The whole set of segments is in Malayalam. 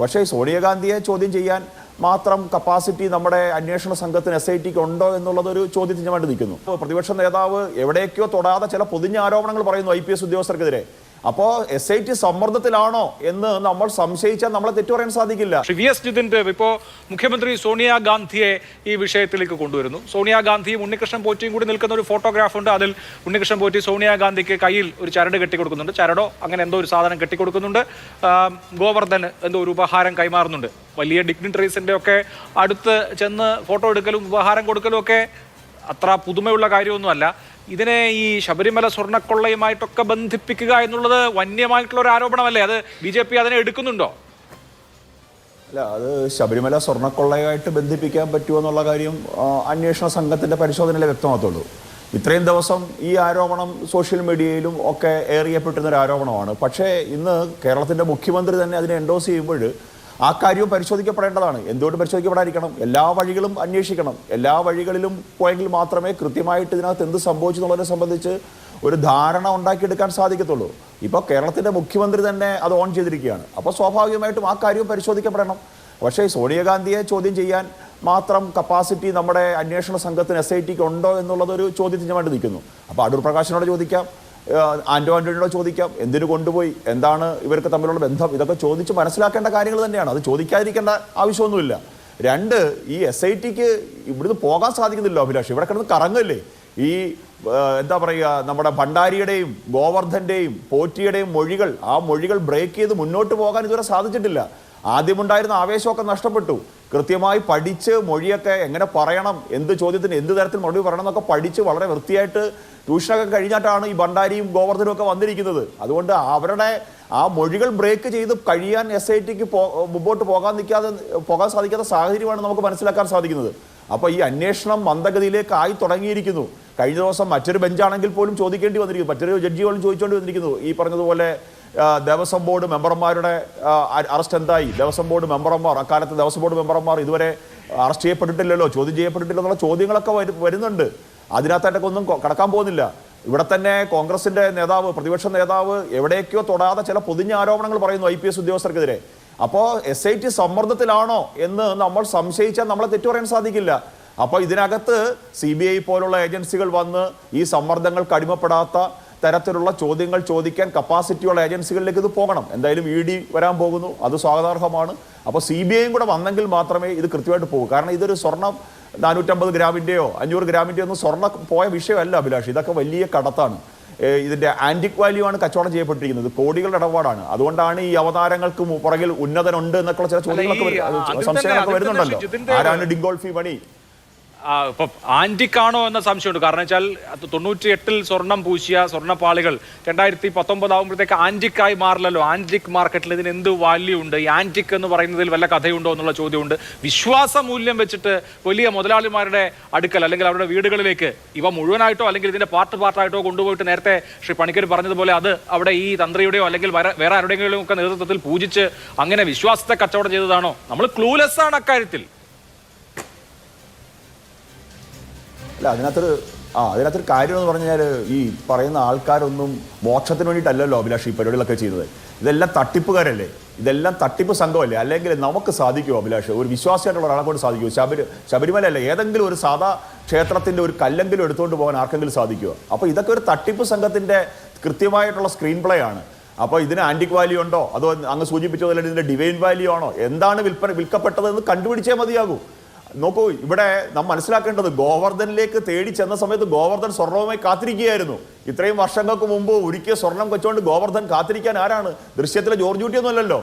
പക്ഷേ സോണിയാഗാന്ധിയെ ചോദ്യം ചെയ്യാൻ മാത്രം കപ്പാസിറ്റി നമ്മുടെ അന്വേഷണ സംഘത്തിന് എസ് ഐ ടിക്ക് ഉണ്ടോ എന്നുള്ളതൊരു ചോദ്യത്തിനുമായിട്ട് നിൽക്കുന്നു. ഇപ്പോൾ പ്രതിപക്ഷ നേതാവ് എവിടേക്കോ തൊടാതെ ചില പൊതിഞ്ഞ ആരോപണങ്ങൾ പറയുന്നു ഐ പി എസ് ഉദ്യോഗസ്ഥർക്കെതിരെ. അപ്പോൾ എസ് ഐ ടി സമ്മർദ്ദത്തിലാണോ എന്ന് നമ്മൾ സംശയിച്ചാൽ നമ്മളെ തെറ്റു പറയാൻ സാധിക്കില്ല. ശ്രീ വി എസ് ജിതിൻ ദേവ് ഇപ്പോൾ മുഖ്യമന്ത്രി സോണിയാഗാന്ധിയെ ഈ വിഷയത്തിലേക്ക് കൊണ്ടുവരുന്നു. സോണിയാഗാന്ധിയും ഉണ്ണികൃഷ്ണൻ പോറ്റിയും കൂടി നിൽക്കുന്ന ഒരു ഫോട്ടോഗ്രാഫ് ഉണ്ട്. അതിൽ ഉണ്ണികൃഷ്ണൻ പോറ്റി സോണിയാഗാന്ധിക്ക് കയ്യിൽ ഒരു ചരട് കെട്ടിക്കൊടുക്കുന്നുണ്ട്. ചരടോ അങ്ങനെ എന്തോ ഒരു സാധനം കെട്ടിക്കൊടുക്കുന്നുണ്ട്. ഗോവർദ്ധൻ എന്തോ ഒരു ഉപഹാരം കൈമാറുന്നുണ്ട്. വലിയ ഡിഗ്നിറ്ററീസിന്റെ ഒക്കെ അടുത്ത് ചെന്ന് ഫോട്ടോ എടുക്കലും ഉപഹാരം കൊടുക്കലും ഒക്കെ അത്ര പുതുമയുള്ള കാര്യമൊന്നുമല്ല. ഇതിനെ ഈ ശബരിമല സ്വർണക്കൊള്ളയുമായിട്ടൊക്കെ ബന്ധിപ്പിക്കുക എന്നുള്ളത് വന്യമായിട്ടുള്ള ഒരു ആരോപണമല്ലേ? അത് ബി ജെ പി അതിനെ എടുക്കുന്നുണ്ടോ? അല്ല അത് ശബരിമല സ്വർണക്കൊള്ളയുമായിട്ട് ബന്ധിപ്പിക്കാൻ പറ്റുമോ എന്നുള്ള കാര്യം അന്വേഷണ സംഘത്തിന്റെ പരിശോധനയിലെ വ്യക്തമാകത്തുള്ളൂ. ഇത്രയും ദിവസം ഈ ആരോപണം സോഷ്യൽ മീഡിയയിലും ഒക്കെ ഏറിയപ്പെട്ടിരുന്ന ഒരു ആരോപണമാണ്. പക്ഷേ ഇന്ന് കേരളത്തിന്റെ മുഖ്യമന്ത്രി തന്നെ അതിനെ എൻഡോസ് ചെയ്യുമ്പോൾ ആ കാര്യവും പരിശോധിക്കപ്പെടേണ്ടതാണ്. എന്തുകൊണ്ട് പരിശോധിക്കപ്പെടാതിരിക്കണം? എല്ലാ വഴികളും അന്വേഷിക്കണം. എല്ലാ വഴികളിലും പോയെങ്കിൽ മാത്രമേ കൃത്യമായിട്ട് ഇതിനകത്ത് എന്ത് സംഭവിച്ചു എന്നുള്ളതിനെ സംബന്ധിച്ച് ഒരു ധാരണ ഉണ്ടാക്കിയെടുക്കാൻ സാധിക്കത്തുള്ളൂ. ഇപ്പോൾ കേരളത്തിന്റെ മുഖ്യമന്ത്രി തന്നെ അത് ഓൺ ചെയ്തിരിക്കുകയാണ്. അപ്പോൾ സ്വാഭാവികമായിട്ടും ആ കാര്യവും പരിശോധിക്കപ്പെടണം. പക്ഷേ സോണിയാഗാന്ധിയെ ചോദ്യം ചെയ്യാൻ മാത്രം കപ്പാസിറ്റി നമ്മുടെ അന്വേഷണ സംഘത്തിന് എസ് ഐ ടിക്ക് ഉണ്ടോ എന്നുള്ളതൊരു വേണ്ടി നിൽക്കുന്നു. അപ്പോൾ അടൂർ പ്രകാശിനോട് ചോദിക്കാം. ആന്റോ ആന്റണിയോട് ചോദിക്കാം. എന്തിനു കൊണ്ടുപോയി? എന്താണ് ഇവർക്ക് തമ്മിലുള്ള ബന്ധം? ഇതൊക്കെ ചോദിച്ച് മനസ്സിലാക്കേണ്ട കാര്യങ്ങൾ തന്നെയാണ്. അത് ചോദിക്കാതിരിക്കേണ്ട ആവശ്യമൊന്നുമില്ല. രണ്ട് ഈ എസ് ഐ ടിക്ക് ഇവിടുന്ന് പോകാൻ സാധിക്കുന്നില്ല അഭിലാഷ്. ഇവിടെ കിടന്ന് കറങ്ങല്ലേ? ഈ എന്താ പറയുക നമ്മുടെ ഭണ്ഡാരിയുടെയും ഗോവർദ്ധന്റെയും പോറ്റിയുടെയും മൊഴികൾ ആ മൊഴികൾ ബ്രേക്ക് ചെയ്ത് മുന്നോട്ട് പോകാൻ ഇതുവരെ സാധിച്ചിട്ടില്ല. ആദ്യമുണ്ടായിരുന്ന ആവേശമൊക്കെ നഷ്ടപ്പെട്ടു. കൃത്യമായി പഠിച്ച് മൊഴിയൊക്കെ എങ്ങനെ പറയണം എന്ത് ചോദ്യത്തിന് എന്ത് തരത്തിൽ മറുപടി പറയണം എന്നൊക്കെ പഠിച്ച് വളരെ വൃത്തിയായിട്ട് ട്യൂഷനൊക്കെ കഴിഞ്ഞിട്ടാണ് ഈ ഭണ്ഡാരിയും ഗോവർദ്ധനും ഒക്കെ വന്നിരിക്കുന്നത്. അതുകൊണ്ട് അവരുടെ ആ മൊഴികൾ ബ്രേക്ക് ചെയ്ത് കഴിയാൻ എസ് ഐ ടിക്ക് മുമ്പോട്ട് പോകാൻ നിൽക്കാതെ പോകാൻ സാധിക്കാത്ത സാഹചര്യമാണ് നമുക്ക് മനസ്സിലാക്കാൻ സാധിക്കുന്നത്. അപ്പോൾ ഈ അന്വേഷണം മന്ദഗതിയിലേക്ക് ആയി തുടങ്ങിയിരിക്കുന്നു. കഴിഞ്ഞ ദിവസം മറ്റൊരു ബെഞ്ചാണെങ്കിൽ പോലും ചോദിക്കേണ്ടി വന്നിരിക്കുന്നു. മറ്റൊരു ജഡ്ജികളും ചോദിച്ചുകൊണ്ട് വന്നിരിക്കുന്നു. ഈ പറഞ്ഞതുപോലെ ദേവസ്വം ബോർഡ് മെമ്പർമാരുടെ അറസ്റ്റ് എന്തായി? ദേവസ്വം ബോർഡ് മെമ്പർമാർ അക്കാലത്ത് ദേവസ്വം ബോർഡ് മെമ്പർമാർ ഇതുവരെ അറസ്റ്റ് ചെയ്യപ്പെട്ടിട്ടില്ലല്ലോ ചോദ്യം ചെയ്യപ്പെട്ടിട്ടില്ല എന്നുള്ള ചോദ്യങ്ങളൊക്കെ വരുന്നുണ്ട്. അതിനകത്തായിട്ടൊക്കെ ഒന്നും കടക്കാൻ പോകുന്നില്ല. ഇവിടെ തന്നെ കോൺഗ്രസിന്റെ നേതാവ് പ്രതിപക്ഷ നേതാവ് എവിടേക്കോ തൊടാതെ ചില പൊതിഞ്ഞ ആരോപണങ്ങൾ പറയുന്നു ഐ പി എസ് ഉദ്യോഗസ്ഥർക്കെതിരെ. അപ്പോൾ എസ് ഐ ടി സമ്മർദ്ദത്തിലാണോ എന്ന് നമ്മൾ സംശയിച്ചാൽ നമ്മളെ തെറ്റു പറയാൻ സാധിക്കില്ല. അപ്പോൾ ഇതിനകത്ത് സി ബി ഐ പോലുള്ള ഏജൻസികൾ വന്ന് ഈ സമ്മർദ്ദങ്ങൾക്ക് അടിമപ്പെടാത്ത തരത്തിലുള്ള ചോദ്യങ്ങൾ ചോദിക്കാൻ കപ്പാസിറ്റിയുള്ള ഏജൻസികളിലേക്ക് ഇത് പോകണം. എന്തായാലും ഇ ഡി വരാൻ പോകുന്നു. അത് സ്വാഗതാർഹമാണ്. അപ്പോൾ സി ബി ഐയും കൂടെ വന്നെങ്കിൽ മാത്രമേ ഇത് കൃത്യമായിട്ട് പോകൂ. കാരണം ഇതൊരു സ്വർണം നാനൂറ്റമ്പത് ഗ്രാമിന്റെയോ അഞ്ഞൂറ് ഗ്രാമിന്റെയോ ഒന്നും സ്വർണ പോയ വിഷയമല്ല അഭിലാഷ്. ഇതൊക്കെ വലിയ കടത്താണ്. ഇതിന്റെ ആന്റിക് വാല്യൂ ആണ് കച്ചവടം ചെയ്യപ്പെട്ടിരിക്കുന്നത്. കോടികളുടെ ഇടപാടാണ്. അതുകൊണ്ടാണ് ഈ അവതാരങ്ങൾക്ക് പുറകിൽ ഉന്നതനുണ്ട് എന്നൊക്കെയുള്ള ചില ചോദ്യങ്ങളൊക്കെ സംശയങ്ങളൊക്കെ വരുന്നുണ്ടല്ലോ. ആരാണ് ഡിംഗോൾഫി മണി? ഇപ്പൊ ആന്റിക്കാണോ എന്ന സംശയമുണ്ട്. കാരണം വെച്ചാൽ തൊണ്ണൂറ്റി എട്ടിൽ സ്വർണം പൂശിയ സ്വർണപ്പാളികൾ രണ്ടായിരത്തി പത്തൊമ്പത് ആകുമ്പോഴത്തേക്ക് ആന്റിക്കായി മാറില്ലല്ലോ. ആന്റിക് മാർക്കറ്റിൽ ഇതിന് എന്ത് വാല്യൂ ഉണ്ട്? ഈ ആന്റിക് എന്ന് പറയുന്നതിൽ വല്ല കഥയുണ്ടോ എന്നുള്ള ചോദ്യമുണ്ട്. വിശ്വാസ മൂല്യം വെച്ചിട്ട് വലിയ മുതലാളിമാരുടെ അടുക്കൽ അല്ലെങ്കിൽ അവരുടെ വീടുകളിലേക്ക് ഇവ മുഴുവനായിട്ടോ അല്ലെങ്കിൽ ഇതിന്റെ പാർട്ട് പാർട്ടായിട്ടോ കൊണ്ടുപോയിട്ട് നേരത്തെ ശ്രീ പണിക്കർ പറഞ്ഞതുപോലെ അത് അവിടെ ഈ തന്ത്രിയുടെയോ അല്ലെങ്കിൽ വേറെ ആരുടെയെങ്കിലും ഒക്കെ നേതൃത്വത്തിൽ പൂജിച്ച് അങ്ങനെ വിശ്വാസത്തെ കച്ചവടം ചെയ്തതാണോ? നമ്മൾ ക്ലൂലെസ് ആണ് അക്കാര്യത്തിൽ. അല്ല അതിനകത്തൊരു ആ അതിനകത്തൊരു കാര്യം എന്ന് പറഞ്ഞാൽ ഈ പറയുന്ന ആൾക്കാരൊന്നും മോക്ഷത്തിന് വേണ്ടിയിട്ടല്ലല്ലോ അഭിലാഷ് ഈ പരിപാടികളൊക്കെ ചെയ്യുന്നത്. ഇതെല്ലാം തട്ടിപ്പുകാരല്ലേ? ഇതെല്ലാം തട്ടിപ്പ് സംഘമല്ലേ? അല്ലെങ്കിൽ നമുക്ക് സാധിക്കുമോ അഭിലാഷ്? ഒരു വിശ്വാസിയായിട്ടുള്ള ഒരാളെ കൊണ്ട് സാധിക്കുമോ? ശബരി ശബരിമല അല്ലേ ഏതെങ്കിലും ഒരു സാധാ ക്ഷേത്രത്തിന്റെ ഒരു കല്ലെങ്കിലും എടുത്തുകൊണ്ട് പോകാൻ ആർക്കെങ്കിലും സാധിക്കുമോ? അപ്പോൾ ഇതൊക്കെ ഒരു തട്ടിപ്പ് സംഘത്തിന്റെ കൃത്യമായിട്ടുള്ള സ്ക്രീൻ പ്ലേ ആണ്. അപ്പോൾ ഇതിന് ആന്റിക് വാല്യൂ ഉണ്ടോ? അതോ അങ്ങ് സൂചിപ്പിച്ചതുപോലെ ഇതിന്റെ ഡിവൈൻ വാല്യൂ ആണോ? എന്താണ് വിൽപ്പന വിൽക്കപ്പെട്ടതെന്ന് കണ്ടുപിടിച്ചേ മതിയാകൂ. നോക്കൂ ഇവിടെ നാം മനസ്സിലാക്കേണ്ടത് ഗോവർദ്ധനിലേക്ക് തേടി ചെന്ന സമയത്ത് ഗോവർദ്ധൻ സ്വർണവുമായി കാത്തിരിക്കുകയായിരുന്നു. ഇത്രയും വർഷങ്ങൾക്ക് മുമ്പ് ഒരിക്കൽ സ്വർണം വെച്ചുകൊണ്ട് ഗോവർദ്ധൻ കാത്തിരിക്കാൻ ആരാണ്? ദൃശ്യത്തിലെ ജോർജ് കുട്ടിയൊന്നും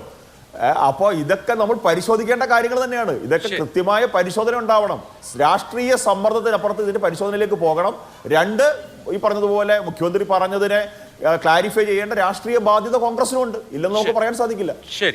അപ്പോൾ ഇതൊക്കെ നമ്മൾ പരിശോധിക്കേണ്ട കാര്യങ്ങൾ തന്നെയാണ്. ഇതൊക്കെ കൃത്യമായ പരിശോധന ഉണ്ടാവണം. രാഷ്ട്രീയ സമ്മർദ്ദത്തിനപ്പുറത്ത് ഇതിന്റെ പരിശോധനയിലേക്ക് പോകണം. രണ്ട് ഈ പറഞ്ഞതുപോലെ മുഖ്യമന്ത്രി പറഞ്ഞതിനെ ക്ലാരിഫൈ ചെയ്യേണ്ട രാഷ്ട്രീയ ബാധ്യത കോൺഗ്രസിനുണ്ട്. ഇല്ലെന്ന് നമുക്ക് പറയാൻ സാധിക്കില്ല. ശരി.